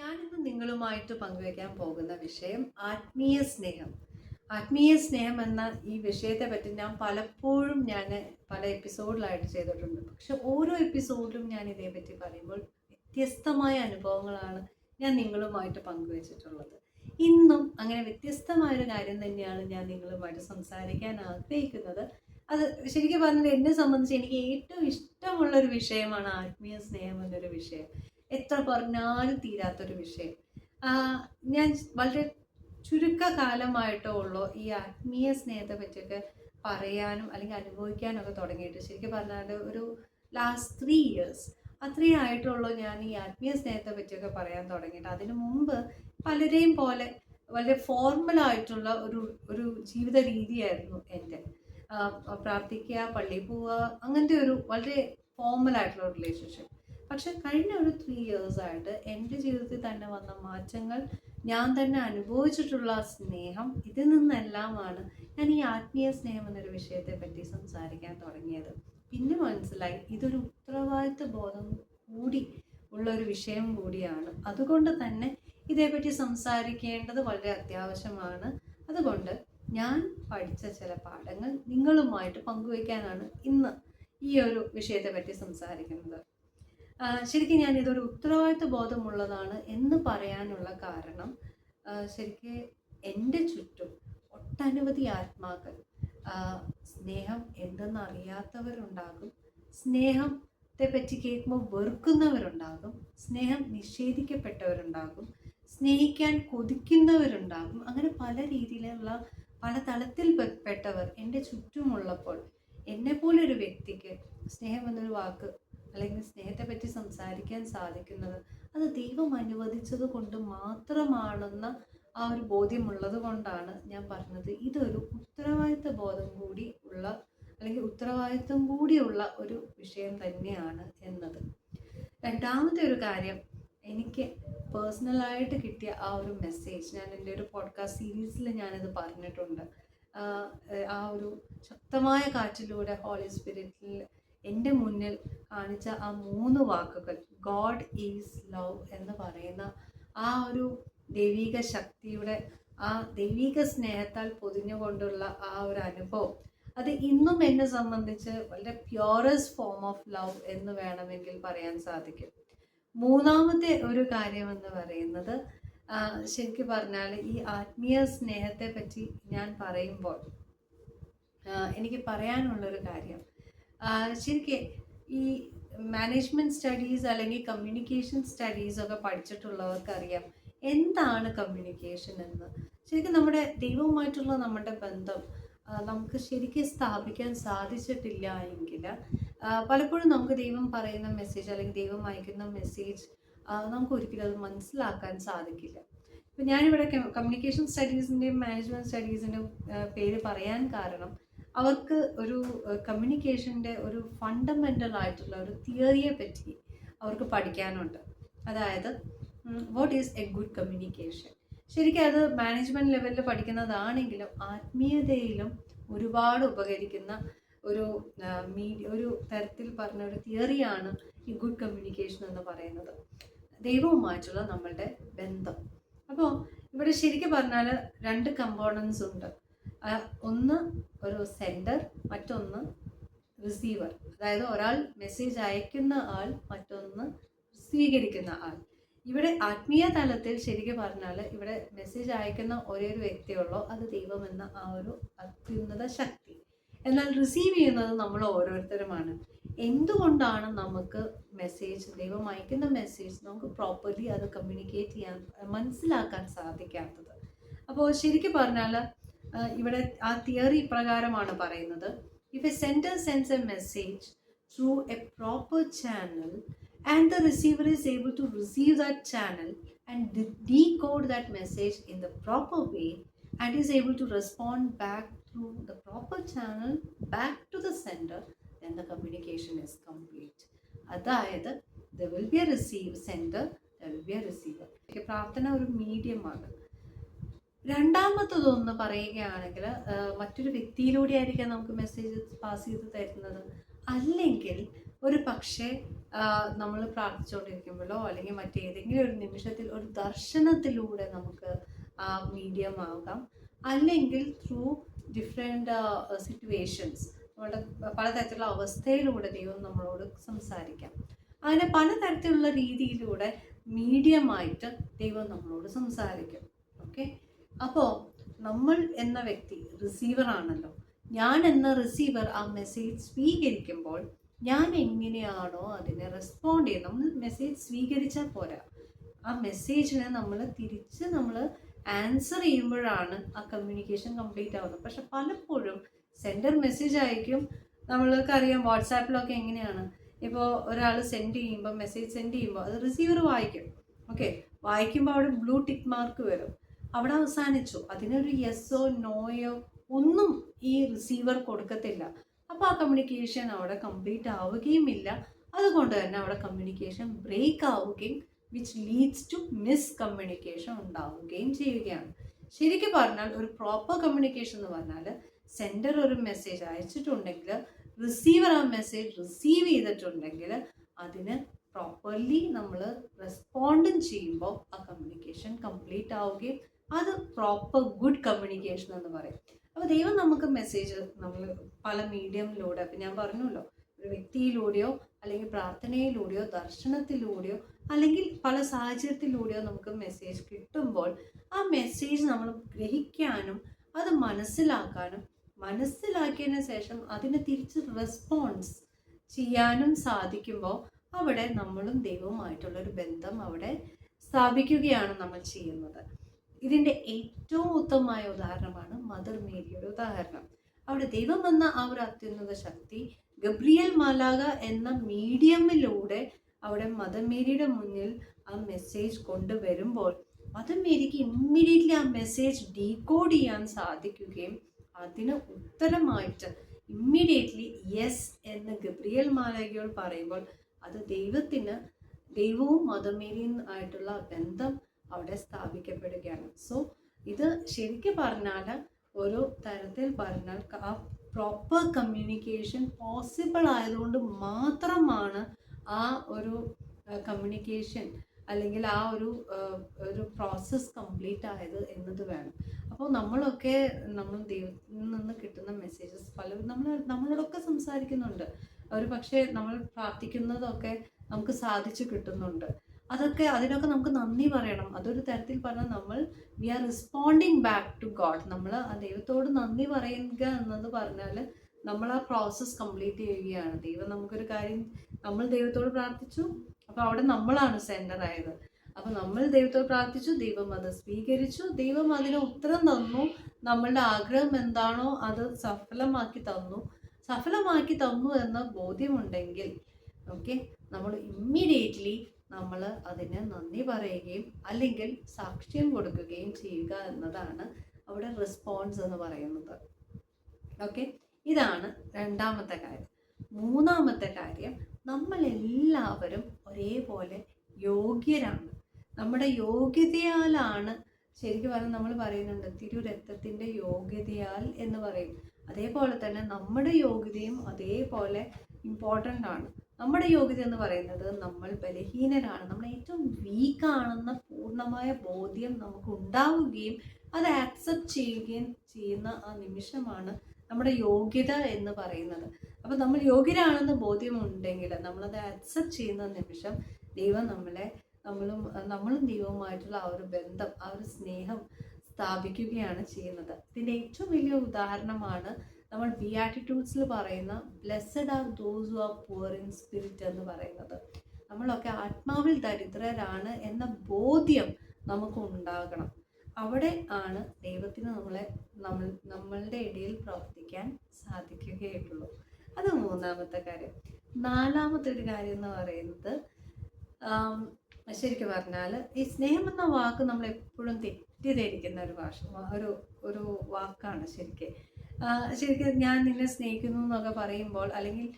ഞാനിന്ന് നിങ്ങളുമായിട്ട് പങ്കുവയ്ക്കാൻ പോകുന്ന വിഷയം ആത്മീയ സ്നേഹം. ആത്മീയ സ്നേഹം എന്ന ഈ വിഷയത്തെ പറ്റി ഞാൻ പലപ്പോഴും ഞാൻ പല എപ്പിസോഡിലായിട്ട് ചെയ്തിട്ടുണ്ട്. പക്ഷെ ഓരോ എപ്പിസോഡിലും ഞാൻ ഇതേപ്പറ്റി പറയുമ്പോൾ വ്യത്യസ്തമായ അനുഭവങ്ങളാണ് ഞാൻ നിങ്ങളുമായിട്ട് പങ്കുവച്ചിട്ടുള്ളത്. ഇന്നും അങ്ങനെ വ്യത്യസ്തമായൊരു കാര്യം തന്നെയാണ് ഞാൻ നിങ്ങളുമായിട്ട് സംസാരിക്കാൻ ആഗ്രഹിക്കുന്നത്. അത് ശരിക്കും പറഞ്ഞാൽ എന്നെ സംബന്ധിച്ച് എനിക്ക് ഏറ്റവും ഇഷ്ടമുള്ള ഒരു വിഷയമാണ് ആത്മീയ സ്നേഹം എന്നൊരു വിഷയം. എത്ര പറഞ്ഞാലും തീരാത്തൊരു വിഷയം. ഞാൻ വളരെ ചുരുക്കകാലമായിട്ടോ ഉള്ളൂ ഈ ആത്മീയ സ്നേഹത്തെ പറ്റിയൊക്കെ പറയാനും അല്ലെങ്കിൽ അനുഭവിക്കാനും ഒക്കെ തുടങ്ങിയിട്ട്. ശരിക്കും പറഞ്ഞാൽ ഒരു ലാസ്റ്റ് ത്രീ ഇയേഴ്സ് അത്രയും ആയിട്ടുള്ളൂ ഞാൻ ഈ ആത്മീയ സ്നേഹത്തെ പറ്റിയൊക്കെ പറയാൻ തുടങ്ങിയിട്ട്. അതിനു മുമ്പ് പലരെയും പോലെ വളരെ ഫോർമലായിട്ടുള്ള ഒരു ഒരു ജീവിത രീതിയായിരുന്നു എന്റെ. പ്രാർത്ഥിക്കുക പള്ളിയിൽ പോവുക അങ്ങനത്തെ ഒരു വളരെ ഫോർമലായിട്ടുള്ള റിലേഷൻഷിപ്പ് പക്ഷെ കഴിഞ്ഞ ഒരു ത്രീ ഇയേഴ്സ് ആയിട്ട് എന്റെ ജീവിതത്തിൽ തന്നെ വന്ന മാറ്റങ്ങൾ ഞാൻ തന്നെ അനുഭവിച്ചിട്ടുള്ള സ്നേഹം ഇതിൽ നിന്നെല്ലാമാണ് ഞാൻ ഈ ആത്മീയ സ്നേഹം എന്നൊരു വിഷയത്തെ പറ്റി സംസാരിക്കാൻ തുടങ്ങിയത്. പിന്നെ മനസ്സിലായി ഇതൊരു ഉത്തരവാദിത്വ ബോധം കൂടി ഉള്ള ഒരു വിഷയം കൂടിയാണ്. അതുകൊണ്ട് തന്നെ ഇതേപ്പറ്റി സംസാരിക്കേണ്ടത് വളരെ അത്യാവശ്യമാണ്. അതുകൊണ്ട് ഞാൻ പഠിച്ച ചില പാഠങ്ങൾ നിങ്ങളുമായിട്ട് പങ്കുവയ്ക്കാനാണ് ഇന്ന് ഈ ഒരു വിഷയത്തെ പറ്റി സംസാരിക്കുന്നത്. ശരിക്കും ഞാൻ ഇതൊരു ഉത്തരവാദിത്വ ബോധമുള്ളതാണ് എന്ന് പറയാനുള്ള കാരണം ശരിക്ക് എന്റെ ചുറ്റും ഒട്ടനവധി ആത്മാക്കൾ സ്നേഹം എന്തെന്ന് അറിയാത്തവരുണ്ടാകും സ്നേഹത്തെ പറ്റി കേൾക്കുമ്പോൾ വെറുക്കുന്നവരുണ്ടാകും സ്നേഹം നിഷേധിക്കപ്പെട്ടവരുണ്ടാകും സ്നേഹിക്കാൻ കൊതിക്കുന്നവരുണ്ടാകും അങ്ങനെ പല രീതിയിലുള്ള പല തലത്തിൽ പെട്ടവർ എന്റെ ചുറ്റുമുള്ളപ്പോൾ എന്നെപ്പോലൊരു വ്യക്തിക്ക് സ്നേഹം എന്നൊരു വാക്ക് അല്ലെങ്കിൽ സ്നേഹത്തെ പറ്റി സംസാരിക്കാൻ സാധിക്കുന്നത്. അത് ദൈവം അനുവദിച്ചത് കൊണ്ട് മാത്രമാണെന്ന ആ ഒരു ബോധ്യമുള്ളത് കൊണ്ടാണ് ഞാൻ പറഞ്ഞത്. ഇതൊരു ഉത്തരവാദിത്ത ബോധം കൂടി ഉള്ള അല്ലെങ്കിൽ ഉത്തരവാദിത്വം കൂടിയുള്ള ഒരു വിഷയം തന്നെയാണ് എന്നത്. രണ്ടാമത്തെ ഒരു കാര്യം എനിക്ക് പേഴ്സണലായിട്ട് കിട്ടിയ ആ ഒരു മെസ്സേജ് ഞാൻ എന്റെ ഒരു പോഡ്കാസ്റ്റ് സീരീസിൽ ഞാനിത് പറഞ്ഞിട്ടുണ്ട്. ആ ഒരു ശക്തമായ കാറ്റിലൂടെ ഹോളി സ്പിരിറ്റിൽ എന്റെ മുന്നിൽ കാണിച്ച ആ മൂന്ന് വാക്കുകൾ ഗോഡ് ഈസ് ലവ് എന്ന് പറയുന്ന ആ ഒരു ദൈവിക ശക്തിയുടെ ആ ദൈവിക സ്നേഹത്താൽ പൊതിഞ്ഞുകൊണ്ടുള്ള ആ ഒരു അനുഭവം. അത് ഇന്നും എന്നെ സംബന്ധിച്ച് വളരെ പ്യോറസ്റ്റ് ഫോം ഓഫ് ലവ് എന്ന് വേണമെങ്കിൽ പറയാൻ സാധിക്കും. മൂന്നാമത്തെ ഒരു കാര്യം എന്ന് പറയുന്നത് ശരിക്കും പറഞ്ഞാൽ ഈ ആത്മീയ സ്നേഹത്തെ പറ്റി ഞാൻ പറയുമ്പോൾ എനിക്ക് പറയാനുള്ളൊരു കാര്യം. ശരിക്കും ഈ മാനേജ്മെന്റ് സ്റ്റഡീസ് അല്ലെങ്കിൽ കമ്മ്യൂണിക്കേഷൻ സ്റ്റഡീസ് ഒക്കെ പഠിച്ചിട്ടുള്ളവർക്ക് അറിയാം എന്താണ് കമ്മ്യൂണിക്കേഷൻ എന്ന്. ശരിക്കും നമ്മുടെ ദൈവവുമായിട്ടുള്ള നമ്മുടെ ബന്ധം നമുക്ക് ശരിക്കും സ്ഥാപിക്കാൻ സാധിച്ചിട്ടില്ല എങ്കിൽ പലപ്പോഴും നമുക്ക് ദൈവം പറയുന്ന മെസ്സേജ് അല്ലെങ്കിൽ ദൈവം അയക്കുന്ന മെസ്സേജ് നമുക്ക് ഒരിക്കലും അത് മനസ്സിലാക്കാൻ സാധിക്കില്ല. ഇപ്പം ഞാനിവിടെ കമ്മ്യൂണിക്കേഷൻ സ്റ്റഡീസിന്റെയും മാനേജ്മെന്റ് സ്റ്റഡീസിന്റെയും പേര് പറയാൻ കാരണം അവർക്ക് ഒരു കമ്മ്യൂണിക്കേഷന്റെ ഒരു ഫണ്ടമെന്റൽ ആയിട്ടുള്ള ഒരു തിയറിയെ പറ്റി അവർക്ക് പഠിക്കാനുണ്ട്. അതായത് what is a good communication ശരിക്കും അത് മാനേജ്മെന്റ് ലെവലിൽ പഠിക്കുന്നതാണെങ്കിലും ആത്മീയതയിലും ഒരുപാട് ഉപകരിക്കുന്ന ഒരു മീഡിയ ഒരു തരത്തിൽ പറഞ്ഞ ഒരു തിയറിയാണ് ഈ ഗുഡ് കമ്മ്യൂണിക്കേഷൻ എന്ന് പറയുന്നത്. ദൈവവുമായിട്ടുള്ള നമ്മളുടെ ബന്ധം. അപ്പോൾ ഇവിടെ ശരിക്കും പറഞ്ഞാൽ രണ്ട് കമ്പോണൻസ് ഉണ്ട്. ഒന്ന് ഒരു സെൻഡർ മറ്റൊന്ന് റിസീവർ അതായത് ഒരാൾ മെസ്സേജ് അയക്കുന്ന ആൾ മറ്റൊന്ന് സ്വീകരിക്കുന്ന ആൾ. ഇവിടെ ആത്മീയ തലത്തിൽ ശരിക്കും പറഞ്ഞാൽ ഇവിടെ മെസ്സേജ് അയക്കുന്ന ഒരേ ഒരു വ്യക്തിയുള്ളൂ. അത് ദൈവം എന്ന ആ ഒരു അത്യുന്നത ശക്തി. എന്നാൽ റിസീവ് ചെയ്യുന്നത് നമ്മൾ ഓരോരുത്തരുമാണ്. എന്തുകൊണ്ടാണ് നമുക്ക് മെസ്സേജ് ദൈവം അയക്കുന്ന മെസ്സേജ് നമുക്ക് പ്രോപ്പർലി അത് കമ്മ്യൂണിക്കേറ്റ് ചെയ്യാൻ മനസ്സിലാക്കാൻ സാധിക്കാത്തത്? അപ്പോൾ ശരിക്കും പറഞ്ഞാൽ ഇവിടെ ആ തിയറി പ്രകാരമാണ് പറയുന്നത്. If a sender sends a message through a proper channel and the receiver is able to receive that channel and decode that message in the proper way and is able to respond back through the proper channel back to the sender then the communication is complete അതായത് the will be a receive sender the will be a receiver പ്രാർത്ഥന ഒരു മീഡിയമാണ് രണ്ടാമത്തതൊന്ന് പറയുകയാണെങ്കിൽ മറ്റൊരു വ്യക്തിയിലൂടെ ആയിരിക്കാം നമുക്ക് message pass ചെയ്ത് തരുന്നത്. അല്ലെങ്കിൽ ഒരു പക്ഷേ നമ്മൾ പ്രാർത്ഥിച്ചുകൊണ്ടിരിക്കുമ്പോഴോ അല്ലെങ്കിൽ മറ്റേതെങ്കിലും ഒരു നിമിഷത്തിൽ ഒരു ദർശനത്തിലൂടെ നമുക്ക് ആ മീഡിയം ആകാം. അല്ലെങ്കിൽ ത്രൂ ഡിഫറെന്റ് സിറ്റുവേഷൻസ് നമ്മുടെ പലതരത്തിലുള്ള അവസ്ഥയിലൂടെ ദൈവം നമ്മളോട് സംസാരിക്കാം. അങ്ങനെ പലതരത്തിലുള്ള രീതിയിലൂടെ മീഡിയമായിട്ട് ദൈവം നമ്മളോട് സംസാരിക്കും. ഓക്കെ അപ്പോൾ നമ്മൾ എന്ന വ്യക്തി റിസീവർ ആണല്ലോ. ഞാൻ എന്ന റിസീവർ ആ മെസ്സേജ് സ്വീകരിക്കുമ്പോൾ ഞാൻ എങ്ങനെയാണോ അതിനെ റെസ്പോണ്ട് ചെയ്യുന്നത്. നമ്മൾ മെസ്സേജ് സ്വീകരിച്ചാൽ പോരാ. ആ മെസ്സേജിനെ നമ്മൾ തിരിച്ച് നമ്മൾ ആൻസർ ചെയ്യുമ്പോഴാണ് ആ കമ്മ്യൂണിക്കേഷൻ കംപ്ലീറ്റ് ആവുന്നത്. പക്ഷെ പലപ്പോഴും സെൻഡർ മെസ്സേജ് അയക്കും. നമ്മൾക്ക് അറിയാം വാട്സാപ്പിലൊക്കെ എങ്ങനെയാണ്? ഇപ്പോൾ ഒരാൾ സെൻഡ് ചെയ്യുമ്പോൾ മെസ്സേജ് സെൻഡ് ചെയ്യുമ്പോൾ അത് റിസീവർ വായിക്കും. ഓക്കെ വായിക്കുമ്പോൾ അവിടെ ബ്ലൂ ടിക്ക് മാർക്ക് വരും. അവിടെ അവസാനിച്ചു. അതിനൊരു യെസ്സോ നോയോ ഒന്നും ഈ റിസീവർ കൊടുക്കത്തില്ല. അപ്പോൾ ആ കമ്മ്യൂണിക്കേഷൻ അവിടെ കംപ്ലീറ്റ് ആവുകയുമില്ല. അതുകൊണ്ട് തന്നെ അവിടെ കമ്മ്യൂണിക്കേഷൻ ബ്രേക്ക് ആവുകയും which leads to miscommunication ഉണ്ടാവുകയും ചെയ്യുകയാണ്. ശരിക്കും പറഞ്ഞാൽ ഒരു പ്രോപ്പർ കമ്മ്യൂണിക്കേഷൻ എന്ന് പറഞ്ഞാൽ സെൻഡർ ഒരു മെസ്സേജ് അയച്ചിട്ടുണ്ടെങ്കിൽ റിസീവർ ആ മെസ്സേജ് റിസീവ് ചെയ്തിട്ടുണ്ടെങ്കിൽ അതിന് പ്രോപ്പർലി നമ്മൾ റെസ്പോണ്ടും ചെയ്യുമ്പോൾ ആ കമ്മ്യൂണിക്കേഷൻ കംപ്ലീറ്റ് ആവുകയും അത് പ്രോപ്പർ ഗുഡ് കമ്മ്യൂണിക്കേഷൻ എന്ന് പറയും. അപ്പോൾ ദൈവം നമുക്ക് മെസ്സേജ് നമ്മൾ പല മീഡിയമിലൂടെ അപ്പം ഞാൻ പറഞ്ഞല്ലോ ഒരു വ്യക്തിയിലൂടെയോ അല്ലെങ്കിൽ പ്രാർത്ഥനയിലൂടെയോ ദർശനത്തിലൂടെയോ അല്ലെങ്കിൽ പല സാഹചര്യത്തിലൂടെയോ നമുക്ക് മെസ്സേജ് കിട്ടുമ്പോൾ ആ മെസ്സേജ് നമ്മൾ ഗ്രഹിക്കാനും അത് മനസ്സിലാക്കാനും മനസ്സിലാക്കിയതിന് ശേഷം അതിന് തിരിച്ച് റെസ്പോൺസ് ചെയ്യാനും സാധിക്കുമ്പോൾ അവിടെ നമ്മളും ദൈവവുമായിട്ടുള്ള ഒരു ബന്ധം അവിടെ സ്ഥാപിക്കുകയാണ് നമ്മൾ ചെയ്യുന്നത്. ഇതിന്റെ ഏറ്റവും ഉത്തമമായ ഉദാഹരണമാണ് മദർ മേരിയുടെ ഉദാഹരണം. അവിടെ ദൈവം എന്ന ആ ഒരു അത്യുന്നത ശക്തി ഗബ്രിയൽ മാലാക എന്ന മീഡിയമിലൂടെ അവിടെ മദർ മേരിയുടെ മുന്നിൽ ആ മെസ്സേജ് കൊണ്ടുവരുമ്പോൾ മദർ മേരിക്ക് ഇമ്മീഡിയറ്റ്ലി ആ മെസ്സേജ് ഡീകോഡ് ചെയ്യാൻ സാധിക്കുകയും അതിന് ഉത്തരമായിട്ട് ഇമ്മീഡിയറ്റ്ലി യെസ് എന്ന് ഗബ്രിയൽ മാലാഖയോട് പറയുമ്പോൾ അത് ദൈവത്തിന് ദൈവവും മദമേരിയും ആയിട്ടുള്ള ബന്ധം അവിടെ സ്ഥാപിക്കപ്പെടുകയാണ്. സോ ഇത് ശരിക്കും പറഞ്ഞാൽ ഒരു തരത്തിൽ പറഞ്ഞാൽ ആ പ്രോപ്പർ കമ്മ്യൂണിക്കേഷൻ പോസിബിൾ ആയതുകൊണ്ട് മാത്രമാണ് ആ ഒരു കമ്മ്യൂണിക്കേഷൻ അല്ലെങ്കിൽ ആ ഒരു ഒരു പ്രോസസ്സ് കംപ്ലീറ്റ് ആയത് എന്നത് വേണം. അപ്പോൾ നമ്മളൊക്കെ നമ്മൾ ദൈവത്തിൽ നിന്ന് കിട്ടുന്ന മെസ്സേജസ് പല നമ്മൾ നമ്മളോടൊക്കെ സംസാരിക്കുന്നുണ്ട്. ഒരു പക്ഷേ നമ്മൾ പ്രാർത്ഥിക്കുന്നതൊക്കെ നമുക്ക് സാധിച്ചു കിട്ടുന്നുണ്ട്. അതൊക്കെ അതിനൊക്കെ നമുക്ക് നന്ദി പറയണം. അതൊരു തരത്തിൽ പറഞ്ഞാൽ നമ്മൾ we are responding back to God നമ്മൾ ആ ദൈവത്തോട് നന്ദി പറയുക എന്നത് പറഞ്ഞാൽ നമ്മൾ ആ പ്രോസസ്സ് കംപ്ലീറ്റ് ചെയ്യുകയാണ്. ദൈവം നമുക്കൊരു കാര്യം നമ്മൾ ദൈവത്തോട് പ്രാർത്ഥിച്ചു അപ്പോൾ അവിടെ നമ്മളാണ് സെന്റർ ആയത്. അപ്പോൾ നമ്മൾ ദൈവത്തോട് പ്രാർത്ഥിച്ചു ദൈവം അത് സ്വീകരിച്ചു. ദൈവം അതിന് ഉത്തരം തന്നു. നമ്മളുടെ ആഗ്രഹം എന്താണോ അത് സഫലമാക്കി തന്നു. സഫലമാക്കി തന്നു എന്ന ബോധ്യമുണ്ടെങ്കിൽ ഓക്കെ നമ്മൾ ഇമ്മീഡിയറ്റ്ലി നമ്മൾ അതിന് നന്ദി പറയുകയും അല്ലെങ്കിൽ സാക്ഷ്യം കൊടുക്കുകയും ചെയ്യുക എന്നതാണ് അവിടെ റെസ്പോൺസ് എന്ന് പറയുന്നത്. ഓക്കെ ഇതാണ് രണ്ടാമത്തെ കാര്യം. മൂന്നാമത്തെ കാര്യം നമ്മൾ എല്ലാവരും ഒരേപോലെ യോഗ്യരാണ്. നമ്മുടെ യോഗ്യതയാലാണ് ശരിക്കും പറഞ്ഞാൽ നമ്മൾ പറയുന്നുണ്ട് തിരുരക്തത്തിന്റെ യോഗ്യതയാൽ എന്ന് പറയും. അതേപോലെ തന്നെ നമ്മുടെ യോഗ്യതയും അതേപോലെ ഇമ്പോർട്ടന്റ് ആണ്. നമ്മുടെ യോഗ്യത എന്ന് പറയുന്നത് നമ്മൾ ബലഹീനരാണ്. നമ്മൾ ഏറ്റവും വീക്കാണെന്ന പൂർണമായ ബോധ്യം നമുക്ക് ഉണ്ടാവുകയും അത് ആക്സെപ്റ്റ് ചെയ്യുകയും ചെയ്യുന്ന ആ നിമിഷമാണ് നമ്മുടെ യോഗ്യത എന്ന് പറയുന്നത്. അപ്പോൾ നമ്മൾ യോഗ്യരാണെന്ന് ബോധ്യമുണ്ടെങ്കിൽ നമ്മളത് ആക്സെപ്റ്റ് ചെയ്യുന്ന നിമിഷം ദൈവം നമ്മളെ നമ്മളും നമ്മളും ദൈവവുമായിട്ടുള്ള ആ ഒരു ബന്ധം ആ ഒരു സ്നേഹം സ്ഥാപിക്കുകയാണ് ചെയ്യുന്നത്. ഇതിന്റെ ഏറ്റവും വലിയ ഉദാഹരണമാണ് നമ്മൾ ബിയാറ്റിറ്റ്യൂഡ്സിൽ പറയുന്ന blessed are those who are poor in spirit എന്ന് പറയുന്നത്. നമ്മളൊക്കെ ആത്മാവിൽ ദരിദ്രരാണ് എന്ന ബോധ്യം നമുക്ക് ഉണ്ടാകണം അവിടെ ആണ് ദൈവത്തിന് നമ്മളെ നമ്മൾ നമ്മളുടെ ഇടയിൽ പ്രവർത്തിക്കാൻ സാധിക്കുകയുള്ളൂ. അത് മൂന്നാമത്തെ കാര്യം. നാലാമത്തെ ഒരു കാര്യം എന്ന് പറയുന്നത് ശരിക്കും പറഞ്ഞാൽ ഈ സ്നേഹം എന്ന വാക്ക് നമ്മൾ എപ്പോഴും തെറ്റിദ്ധരിക്കുന്ന ഒരു ഭാഷ ഒരു ഒരു വാക്കാണ് ശരിക്കും. ശരിക്കും ഞാൻ നിന്നെ സ്നേഹിക്കുന്നു എന്നൊക്കെ പറയുമ്പോൾ അല്ലെങ്കിൽ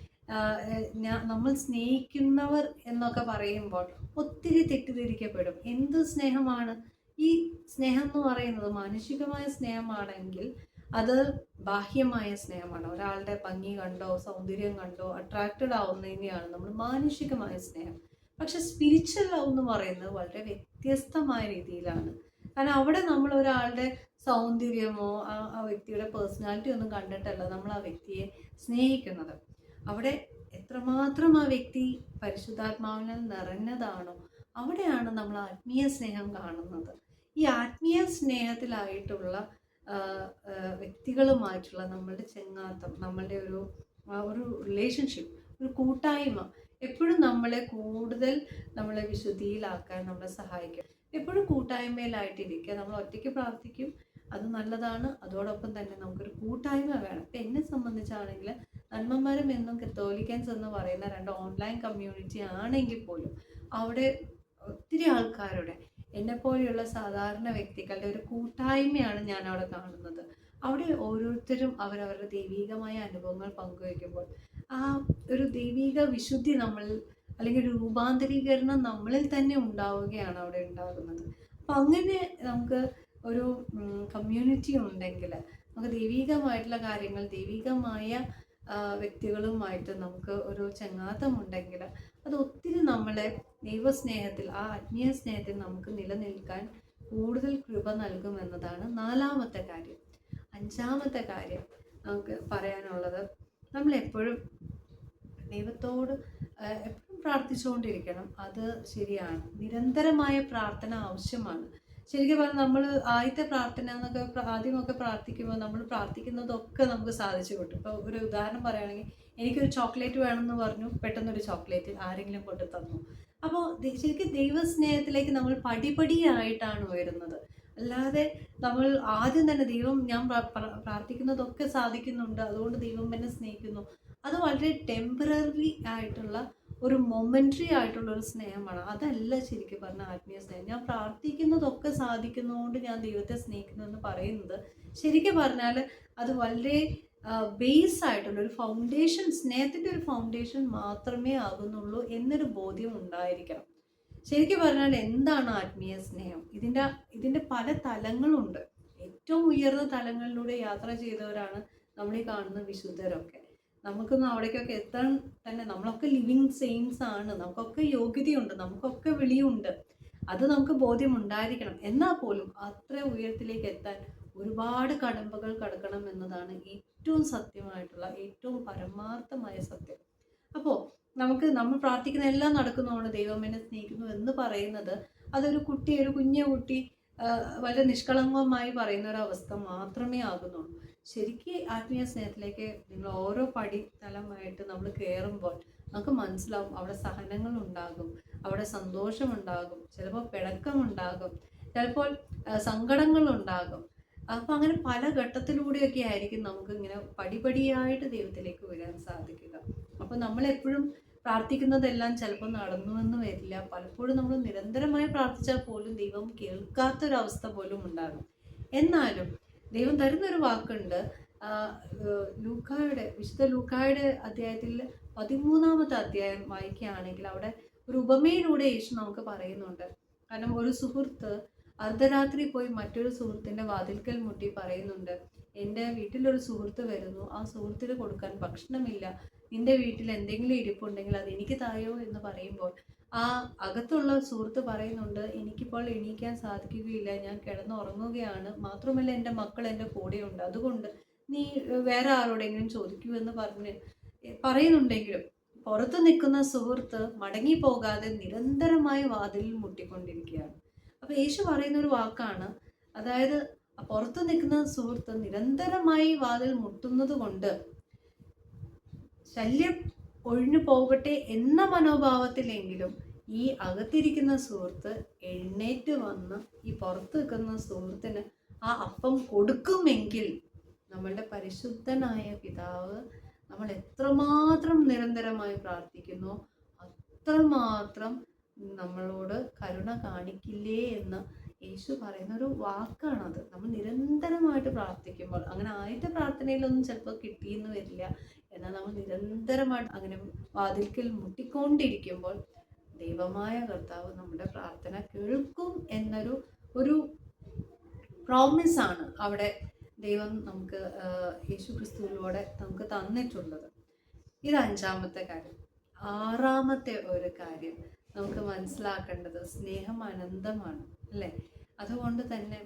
ഞാൻ നമ്മൾ സ്നേഹിക്കുന്നവർ എന്നൊക്കെ പറയുമ്പോൾ ഒത്തിരി തെറ്റിദ്ധരിക്കപ്പെടും. എന്ത് സ്നേഹമാണ്? ഈ സ്നേഹം എന്ന് പറയുന്നത് മാനുഷികമായ സ്നേഹമാണെങ്കിൽ അത് ബാഹ്യമായ സ്നേഹമാണ്. ഒരാളുടെ ഭംഗി കണ്ടോ സൗന്ദര്യം കണ്ടോ അട്രാക്റ്റഡ് ആവുന്നതിനെയാണ് നമ്മൾ മാനുഷികമായ സ്നേഹം. പക്ഷെ സ്പിരിച്വൽ ലവ് എന്ന് പറയുന്നത് വളരെ വ്യത്യസ്തമായ രീതിയിലാണ്. കാരണം അവിടെ നമ്മൾ ഒരാളുടെ സൗന്ദര്യമോ ആ വ്യക്തിയുടെ പേഴ്സണാലിറ്റി ഒന്നും കണ്ടിട്ടല്ല നമ്മൾ ആ വ്യക്തിയെ സ്നേഹിക്കുന്നത്. അവിടെ എത്രമാത്രം ആ വ്യക്തി പരിശുദ്ധാത്മാവിനാൽ നിറഞ്ഞതാണോ അവിടെയാണ് നമ്മൾ ആത്മീയ സ്നേഹം കാണുന്നത്. ഈ ആത്മീയ സ്നേഹത്തിലായിട്ടുള്ള വ്യക്തികളുമായിട്ടുള്ള നമ്മളുടെ ചെങ്ങാത്തം നമ്മളുടെ ഒരു ഒരു റിലേഷൻഷിപ്പ് ഒരു കൂട്ടായ്മ എപ്പോഴും നമ്മളെ കൂടുതൽ നമ്മളെ വിശുദ്ധിയിലാക്കാൻ നമ്മളെ സഹായിക്കും. എപ്പോഴും കൂട്ടായ്മയിലായിട്ടിരിക്കുക. നമ്മൾ ഒറ്റയ്ക്ക് പ്രാർത്ഥിക്കും അത് നല്ലതാണ്. അതോടൊപ്പം തന്നെ നമുക്കൊരു കൂട്ടായ്മ വേണം. ഇപ്പം എന്നെ സംബന്ധിച്ചാണെങ്കിൽ നന്മമാരും എന്നും കത്തോലിക്കൻസ് എന്ന് പറയുന്ന രണ്ട് ഓൺലൈൻ കമ്മ്യൂണിറ്റി ആണെങ്കിൽ പോലും അവിടെ ഒത്തിരി ആൾക്കാരുടെ എന്നെപ്പോലെയുള്ള സാധാരണ വ്യക്തികളുടെ ഒരു കൂട്ടായ്മയാണ് ഞാൻ അവിടെ കാണുന്നത്. അവിടെ ഓരോരുത്തരും അവരവരുടെ ദൈവീകമായ അനുഭവങ്ങൾ പങ്കുവയ്ക്കുമ്പോൾ ആ ഒരു ദൈവീക വിശുദ്ധി നമ്മൾ അല്ലെങ്കിൽ ഒരു രൂപാന്തരീകരണം നമ്മളിൽ തന്നെ ഉണ്ടാവുകയാണ് അവിടെ ഉണ്ടാകുന്നത്. അപ്പം അങ്ങനെ നമുക്ക് ഒരു കമ്മ്യൂണിറ്റി ഉണ്ടെങ്കിൽ നമുക്ക് ദൈവികമായിട്ടുള്ള കാര്യങ്ങൾ ദൈവികമായ വ്യക്തികളുമായിട്ട് നമുക്ക് ഒരു ചങ്ങാത്തം ഉണ്ടെങ്കിൽ അത് ഒത്തിരി നമ്മളെ ദൈവസ്നേഹത്തിൽ ആ ആത്മീയ സ്നേഹത്തിൽ നമുക്ക് നിലനിൽക്കാൻ കൂടുതൽ കൃപ നൽകുമെന്നതാണ് നാലാമത്തെ കാര്യം. അഞ്ചാമത്തെ കാര്യം നമുക്ക് പറയാനുള്ളത് നമ്മൾ എപ്പോഴും ദൈവത്തോട് എപ്പോഴും പ്രാർത്ഥിച്ചുകൊണ്ടിരിക്കണം. അത് ശരിയാണ്. നിരന്തരമായ പ്രാർത്ഥന ആവശ്യമാണ്. ശരിക്കും പറഞ്ഞാൽ നമ്മൾ ആദ്യത്തെ പ്രാർത്ഥന എന്നൊക്കെ ആദ്യമൊക്കെ പ്രാർത്ഥിക്കുമ്പോൾ നമ്മൾ പ്രാർത്ഥിക്കുന്നതൊക്കെ നമുക്ക് സാധിച്ചു കിട്ടും. ഇപ്പോൾ ഒരു ഉദാഹരണം പറയുകയാണെങ്കിൽ എനിക്കൊരു ചോക്ലേറ്റ് വേണമെന്ന് പറഞ്ഞു. പെട്ടെന്നൊരു ചോക്ലേറ്റ് ആരെങ്കിലും കൊണ്ട് തന്നു. അപ്പോൾ ശരിക്കും ദൈവസ്നേഹത്തിലേക്ക് നമ്മൾ പടിപടിയായിട്ടാണ് ഉയരുന്നത്. അല്ലാതെ നമ്മൾ ആദ്യം തന്നെ ദൈവം ഞാൻ പ്ര- പ്ര- പ്രാർത്ഥിക്കുന്നതൊക്കെ സാധിക്കുന്നുണ്ട്. അതുകൊണ്ട് ദൈവം എന്നെ സ്നേഹിക്കുന്നു. അത് വളരെ ടെമ്പററി ആയിട്ടുള്ള ഒരു മൊമെന്ററി ആയിട്ടുള്ള ഒരു സ്നേഹമാണ്. അതല്ല ശരിക്കും പറഞ്ഞ ആത്മീയ സ്നേഹം. ഞാൻ പ്രാർത്ഥിക്കുന്നതൊക്കെ സാധിക്കുന്നതുകൊണ്ട് ഞാൻ ദൈവത്തെ സ്നേഹിക്കുന്നു എന്ന് പറയുന്നത്. ശരിക്കും പറഞ്ഞാൽ അത് വളരെ ബേസ് ആയിട്ടുള്ള ഒരു ഫൗണ്ടേഷൻ സ്നേഹത്തിന്റെ ഒരു ഫൗണ്ടേഷൻ മാത്രമേ ആകുന്നുള്ളൂ എന്നൊരു ബോധ്യം ഉണ്ടായിരിക്കണം. ശരിക്കും പറഞ്ഞാൽ എന്താണ് ആത്മീയ സ്നേഹം? ഇതിന്റെ ഇതിന്റെ പല തലങ്ങളുണ്ട്. ഏറ്റവും ഉയർന്ന തലങ്ങളിലൂടെ യാത്ര ചെയ്തവരാണ് നമ്മൾ ഈ കാണുന്ന വിശുദ്ധരൊക്കെ. നമുക്കൊന്നും അവിടേക്കൊക്കെ എത്താൻ തന്നെ നമ്മളൊക്കെ ലിവിങ് സെയിംസ് ആണ്. നമുക്കൊക്കെ യോഗ്യതയുണ്ട്. നമുക്കൊക്കെ വിളിയുണ്ട്. അത് നമുക്ക് ബോധ്യമുണ്ടായിരിക്കണം. എന്നാൽ പോലും അത്ര ഉയരത്തിലേക്ക് എത്താൻ ഒരുപാട് കടമ്പകൾ കടക്കണം എന്നതാണ് ഏറ്റവും സത്യമായിട്ടുള്ള ഏറ്റവും പരമാർത്ഥമായ സത്യം. അപ്പോൾ നമുക്ക് നമ്മൾ പ്രാർത്ഥിക്കുന്ന എല്ലാം നടക്കുന്നതാണ് ദൈവം എന്നെ സ്നേഹിക്കുന്നു എന്ന് പറയുന്നത്. അതൊരു കുട്ടി ഒരു കുഞ്ഞു കുട്ടി വളരെ നിഷ്കളങ്കമായി പറയുന്ന ഒരു അവസ്ഥ മാത്രമേ ആകുന്നുള്ളൂ. ശരിക്കും ആത്മീയ സ്നേഹത്തിലേക്ക് നിങ്ങൾ ഓരോ പടി തലമായിട്ട് നമ്മൾ കയറുമ്പോൾ നമുക്ക് മനസ്സിലാവും അവിടെ സഹനങ്ങൾ ഉണ്ടാകും അവിടെ സന്തോഷമുണ്ടാകും ചിലപ്പോൾ പിണക്കമുണ്ടാകും ചിലപ്പോൾ സങ്കടങ്ങളുണ്ടാകും അപ്പം അങ്ങനെ പല ഘട്ടത്തിലൂടെയൊക്കെ ആയിരിക്കും നമുക്ക് ഇങ്ങനെ പടിപടിയായിട്ട് ദൈവത്തിലേക്ക് വരാൻ സാധിക്കുക. അപ്പം നമ്മളെപ്പോഴും പ്രാർത്ഥിക്കുന്നതെല്ലാം ചിലപ്പോൾ നടന്നുവെന്ന് വരില്ല. പലപ്പോഴും നമ്മൾ നിരന്തരമായി പ്രാർത്ഥിച്ചാൽ പോലും ദൈവം കേൾക്കാത്തൊരവസ്ഥ പോലും ഉണ്ടാകും. എന്നാലും ദൈവം തരുന്നൊരു വാക്കുണ്ട്. ലൂക്കായുടെ വിശുദ്ധ ലൂക്കായുടെ അധ്യായത്തിൽ പതിമൂന്നാമത്തെ അധ്യായം വായിക്കുകയാണെങ്കിൽ അവിടെ ഒരു ഉപമയിലൂടെ യേശു നമുക്ക് പറയുന്നുണ്ട്. കാരണം ഒരു സുഹൃത്ത് അർദ്ധരാത്രി പോയി മറ്റൊരു സുഹൃത്തിന്റെ വാതിൽക്കൽ മുട്ടി പറയുന്നുണ്ട് എന്റെ വീട്ടിലൊരു സുഹൃത്ത് വരുന്നു. ആ സുഹൃത്തിന് കൊടുക്കാൻ ഭക്ഷണമില്ല. നിന്റെ വീട്ടിൽ എന്തെങ്കിലും ഇരിപ്പുണ്ടെങ്കിൽ അത് എനിക്ക് തായോ? എന്ന് പറയുമ്പോൾ ആ അകത്തുള്ള സുഹൃത്ത് പറയുന്നുണ്ട് എനിക്കിപ്പോൾ എണീക്കാൻ സാധിക്കുകയില്ല. ഞാൻ കിടന്നുറങ്ങുകയാണ്. മാത്രമല്ല എന്റെ മക്കൾ എന്റെ കൂടെയുണ്ട്. അതുകൊണ്ട് നീ വേറെ ആരോടെങ്കിലും ചോദിക്കൂ എന്ന് പറഞ്ഞ് പറയുന്നുണ്ടെങ്കിലും പുറത്ത് നിൽക്കുന്ന സുഹൃത്ത് മടങ്ങി പോകാതെ നിരന്തരമായി വാതിലിൽ മുട്ടിക്കൊണ്ടിരിക്കുകയാണ്. അപ്പോൾ യേശു പറയുന്ന ഒരു വാക്കാണ് അതായത് പുറത്ത് നിൽക്കുന്ന സുഹൃത്ത് നിരന്തരമായി വാതിൽ മുട്ടുന്നത് കൊണ്ട് ശല്യം ഒഴിഞ്ഞു പോകട്ടെ എന്ന മനോഭാവത്തിലെങ്കിലും ഈ അകത്തിരിക്കുന്ന സുഹൃത്ത് എഴുന്നേറ്റ് വന്ന് ഈ പുറത്ത് നിൽക്കുന്ന സുഹൃത്തിന് ആ അപ്പം കൊടുക്കുമെങ്കിൽ നമ്മളുടെ പരിശുദ്ധനായ പിതാവ് നമ്മൾ എത്രമാത്രം നിരന്തരമായി പ്രാർത്ഥിക്കുന്നു അത്രമാത്രം നമ്മളോട് കരുണ കാണിക്കില്ലേ എന്ന് യേശു പറയുന്ന ഒരു വാക്കാണത്. നമ്മൾ നിരന്തരമായിട്ട് പ്രാർത്ഥിക്കുമ്പോൾ അങ്ങനെ ആദ്യത്തെ പ്രാർത്ഥനയിലൊന്നും ചിലപ്പോൾ കിട്ടിയെന്ന് വരില്ല എന്നാൽ നമ്മൾ നിരന്തരമായിട്ട് അങ്ങനെ വാതിൽക്കൽ മുട്ടിക്കൊണ്ടിരിക്കുമ്പോൾ ദൈവമായ കർത്താവ് നമ്മുടെ പ്രാർത്ഥന കേൾക്കും എന്നൊരു ഒരു പ്രോമിസാണ് അവിടെ ദൈവം നമുക്ക് യേശു ക്രിസ്തുവിലൂടെ നമുക്ക് തന്നിട്ടുള്ളത്. ഇത് അഞ്ചാമത്തെ കാര്യം. ആറാമത്തെ ഒരു കാര്യം. നമുക്ക് മനസ്സിലാക്കേണ്ടത് സ്നേഹം അനന്തമാണ് അല്ലേ? അതുകൊണ്ട് തന്നെ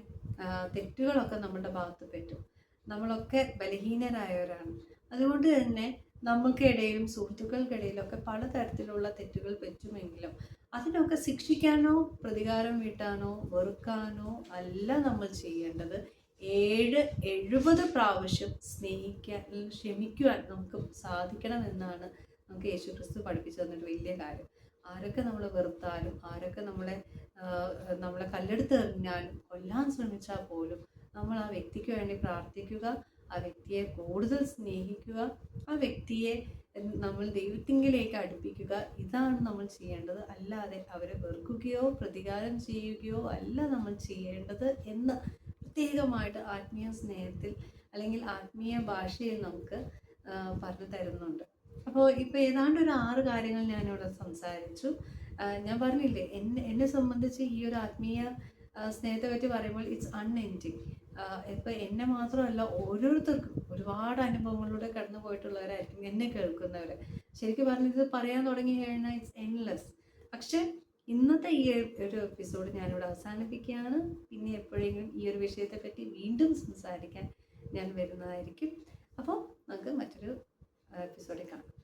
തെറ്റുകളൊക്കെ നമ്മുടെ ഭാഗത്ത് പറ്റും. നമ്മളൊക്കെ ബലഹീനരായവരാണ്. അതുകൊണ്ട് തന്നെ നമുക്കിടയിലും സുഹൃത്തുക്കൾക്കിടയിലൊക്കെ പലതരത്തിലുള്ള തെറ്റുകൾ പറ്റുമെങ്കിലും അതിനൊക്കെ ശിക്ഷിക്കാനോ പ്രതികാരം വീട്ടാനോ വെറുക്കാനോ അല്ല നമ്മൾ ചെയ്യേണ്ടത്. ഏഴ് എഴുപത് പ്രാവശ്യം സ്നേഹിക്കാൻ ക്ഷമിക്കുവാൻ നമുക്ക് സാധിക്കണമെന്നാണ് നമുക്ക് യേശു ക്രിസ്തു പഠിപ്പിച്ചു തന്നിട്ട് വലിയ കാര്യം. ആരൊക്കെ നമ്മളെ വെറുത്താലും ആരൊക്കെ നമ്മളെ നമ്മളെ കല്ലെടുത്ത് എറിഞ്ഞാലും കൊല്ലാൻ ശ്രമിച്ചാൽ പോലും നമ്മൾ ആ വ്യക്തിക്ക് വേണ്ടി പ്രാർത്ഥിക്കുക ആ വ്യക്തിയെ കൂടുതൽ സ്നേഹിക്കുക ആ വ്യക്തിയെ നമ്മൾ ദൈവത്തിങ്കിലേക്ക് അടുപ്പിക്കുക ഇതാണ് നമ്മൾ ചെയ്യേണ്ടത്. അല്ലാതെ അവരെ വെറുക്കുകയോ പ്രതികാരം ചെയ്യുകയോ അല്ല നമ്മൾ ചെയ്യേണ്ടത് എന്ന് പ്രത്യേകമായിട്ട് ആത്മീയ സ്നേഹത്തിൽ അല്ലെങ്കിൽ ആത്മീയ ഭാഷയിൽ നമുക്ക് പറഞ്ഞു തരുന്നുണ്ട്. അപ്പോൾ ഇപ്പോൾ ഏതാണ്ട് ഒരു ആറ് കാര്യങ്ങൾ ഞാനിവിടെ സംസാരിച്ചു. ഞാൻ പറഞ്ഞില്ലേ എന്നെ എന്നെ സംബന്ധിച്ച് ഈ ഒരു ആത്മീയ സ്നേഹത്തെ പറ്റി പറയുമ്പോൾ ഇറ്റ്സ് അൺഎൻഡിങ് ഇപ്പം എന്നെ മാത്രമല്ല ഓരോരുത്തർക്കും ഒരുപാട് അനുഭവങ്ങളിലൂടെ കടന്നു പോയിട്ടുള്ളവരായിരിക്കും എന്നെ കേൾക്കുന്നവർ ശരിക്കും പറഞ്ഞാൽ ഇത് പറയാൻ തുടങ്ങി കഴിഞ്ഞാൽ ഇറ്റ്സ് എൻലെസ് പക്ഷേ ഇന്നത്തെ ഈ ഒരു എപ്പിസോഡ് ഞാനിവിടെ അവസാനിപ്പിക്കുകയാണ്. പിന്നെ എപ്പോഴെങ്കിലും ഈ ഒരു വിഷയത്തെപ്പറ്റി വീണ്ടും സംസാരിക്കാൻ ഞാൻ വരുന്നതായിരിക്കും. അപ്പോൾ നമുക്ക് മറ്റൊരു എപ്പിസോഡിൽ കാണാം